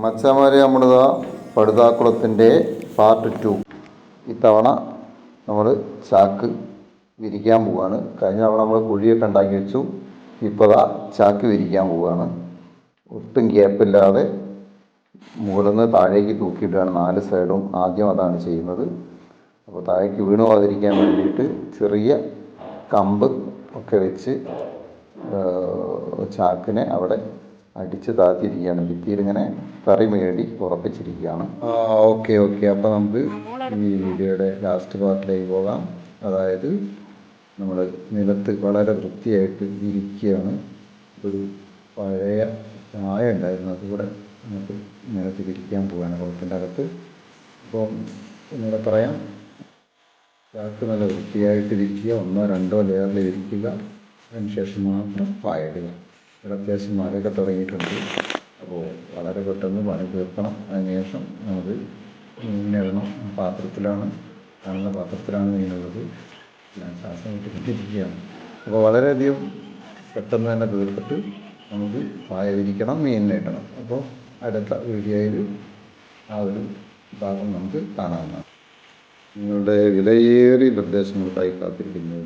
മച്ചമാരെ നമ്മളിതാ പടുതാക്കുളത്തിന്റെ part two ഇത്തവണ നമ്മൾ ചാക്ക് വിരിക്കാൻ പോവുകയാണ് കഴിഞ്ഞ തവണ നമ്മൾ കുഴിയൊക്കെ ഉണ്ടാക്കി വെച്ചു. ഇപ്പോൾ ചാക്ക് വിരിക്കാൻ പോവുകയാണ് ഒട്ടും ഗ്യാപ്പില്ലാതെ മുകളിൽ നിന്ന് താഴേക്ക് തൂക്കിയിടുകയാണ്. നാല് സൈഡും ആദ്യം അതാണ് ചെയ്യുന്നത്. അപ്പോൾ താഴേക്ക് വീണു പോകാതിരിക്കാൻ വേണ്ടിയിട്ട് ചെറിയ കമ്പ് ഒക്കെ വെച്ച് ചാക്കിനെ അവിടെ അടിച്ച് താത്തിരിക്കുകയാണ് ഭിത്തിയിൽ ഇങ്ങനെ കറി മേടി ഉറപ്പിച്ചിരിക്കുകയാണ്. Okay okay. അപ്പോൾ നമുക്ക് ഈ വീഡിയോയുടെ ലാസ്റ്റ് പാർട്ടിലേക്ക് പോകാം. അതായത് നമ്മൾ നിലത്ത് വളരെ വൃത്തിയായിട്ട് ഇരിക്കുകയാണ്. ഒരു പഴയ ചായ ഉണ്ടായിരുന്നു. അതുകൂടെ നമുക്ക് നിലത്ത് വിരിക്കാൻ പോവുകയാണ് കുളത്തിന്റെ അകത്ത്. അപ്പം ഒന്നുകൂടെ പറയാം. ചാക്ക് നല്ല വൃത്തിയായിട്ട് വിരിക്കുക ഒന്നോ രണ്ടോ ലെയറിൽ ഇരിക്കുക. അതിനുശേഷം മാത്രം പായിടുക ഇവിടെ അത്യാവശ്യം മഴയൊക്കെ തുടങ്ങിയിട്ടുണ്ട്. അപ്പോൾ വളരെ പെട്ടെന്ന് പണി തീർക്കണം. അതിനുശേഷം നമുക്ക് മീനിടണം പാത്രത്തിലാണ് കാണുന്ന പാത്രത്തിലാണ് മീനുള്ളത് ഞാൻ ശ്വാസം വിട്ടിരിക്കുകയാണ് അപ്പോൾ വളരെയധികം പെട്ടെന്ന് തന്നെ തീർത്തിട്ട് നമുക്ക് പായ വിരിക്കണം മീൻ അപ്പോൾ അടുത്ത വീഡിയോയിൽ ആ ഒരു ഭാഗം നമുക്ക് കാണാവുന്നതാണ്. നിങ്ങളുടെ വിലയേറിയ നിർദ്ദേശങ്ങൾക്കായി കാത്തിരിക്കുന്നു.